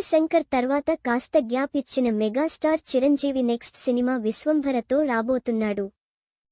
శంకర్ తర్వాత కాస్త గ్యాప్ ఇచ్చిన మెగాస్టార్ చిరంజీవి నెక్స్ట్ సినిమా విశ్వంభరతో రాబోతున్నాడు.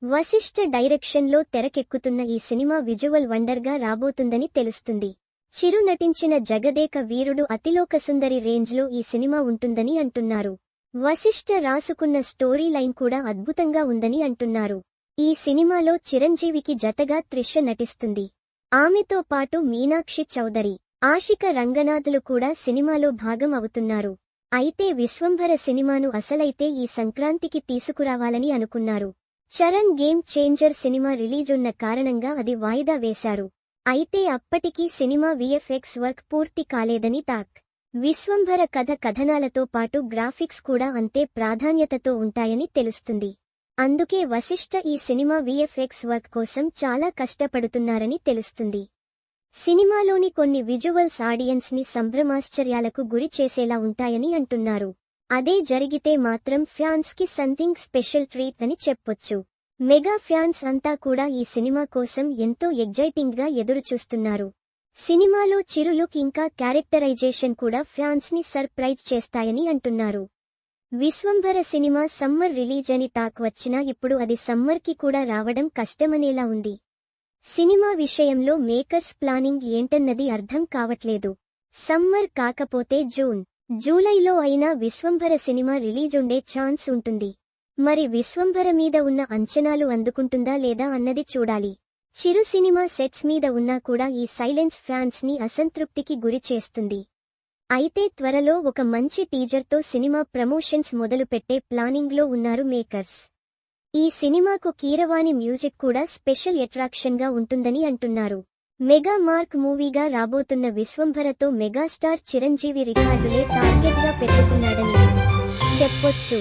వశిష్ఠ డైరెక్షన్లో తెరకెక్కుతున్న ఈ సినిమా విజువల్ వండర్గా రాబోతుందని తెలుస్తుంది. చిరు నటించిన జగదేక వీరుడు అతిలోకసుందరి రేంజ్లో ఈ సినిమా ఉంటుందని అంటున్నారు. వశిష్ఠ రాసుకున్న స్టోరీ లైన్ కూడా అద్భుతంగా ఉందని అంటున్నారు. ఈ సినిమాలో చిరంజీవికి జతగా త్రిష నటిస్తుంది. ఆమెతో పాటు మీనాక్షి చౌదరి. ఆశిక రంగనాథులు కూడా సినిమాలో భాగం అవుతున్నారు అయితే విశ్వంభర సినిమాను అసలైతే ఈ సంక్రాంతికి తీసుకురావాలని అనుకున్నారు. చరణ్ గేమ్ చేంజర్ సినిమా రిలీజున్న కారణంగా అది వాయిదా వేశారు. అయితే అప్పటికీ సినిమా విఎఫ్ఎక్స్ వర్క్ పూర్తి కాలేదని టాక్. విశ్వంభర కథ కథనాలతో పాటు గ్రాఫిక్స్ కూడా అంతే ప్రాధాన్యతతో ఉంటాయని తెలుస్తుంది. అందుకే వశిష్ఠ ఈ సినిమా విఎఫ్ఎక్స్ వర్క్ కోసం చాలా కష్టపడుతున్నారని తెలుస్తుంది. సినిమాలోని కొన్ని విజువల్స్ ఆడియన్స్ని సంభ్రమాశ్చర్యాలకు గురి చేసేలా ఉంటాయని అంటున్నారు. అదే జరిగితే మాత్రం ఫ్యాన్స్కి సంథింగ్ స్పెషల్ ట్రీట్ అని చెప్పొచ్చు. మెగా ఫ్యాన్స్ అంతా కూడా ఈ సినిమా కోసం ఎంతో ఎగ్జైటింగ్గా ఎదురుచూస్తున్నారు. సినిమాలో చిరులుక్ ఇంకా క్యారెక్టరైజేషన్ కూడా ఫ్యాన్స్ని సర్ప్రైజ్ చేస్తాయని అంటున్నారు. విశ్వంభర సినిమా సమ్మర్ రిలీజ్ అని టాక్ వచ్చినా ఇప్పుడు అది సమ్మర్కి కూడా రావడం కష్టమనేలా ఉంది. సినిమా విషయంలో మేకర్స్ ప్లానింగ్ ఏంటన్నది అర్థం కావట్లేదు. సమ్మర్ కాకపోతే జూన్ జూలైలో అయినా విశ్వంభర సినిమా రిలీజ్ ఉండే ఛాన్స్ ఉంటుంది. మరి విశ్వంభర మీద ఉన్న అంచనాలు అందుకుంటుందా లేదా అన్నది చూడాలి. చిరు సినిమా సెట్స్ మీద ఉన్నా కూడా ఈ సైలెన్స్ ఫ్యాన్స్ని అసంతృప్తికి గురి చేస్తుంది. అయితే త్వరలో ఒక మంచి టీజర్తో సినిమా ప్రమోషన్స్ మొదలుపెట్టే ప్లానింగ్లో ఉన్నారు మేకర్స్. ఈ సినిమాకు కీరవాణి మ్యూజిక్ కూడా స్పెషల్ అట్రాక్షన్గా ఉంటుందని అంటున్నారు. మెగా మార్క్ మూవీగా రాబోతున్న విశ్వంభరతో మెగాస్టార్ చిరంజీవి రికార్డులే టార్గెట్గా పెట్టుకున్నాడని చెప్పొచ్చు.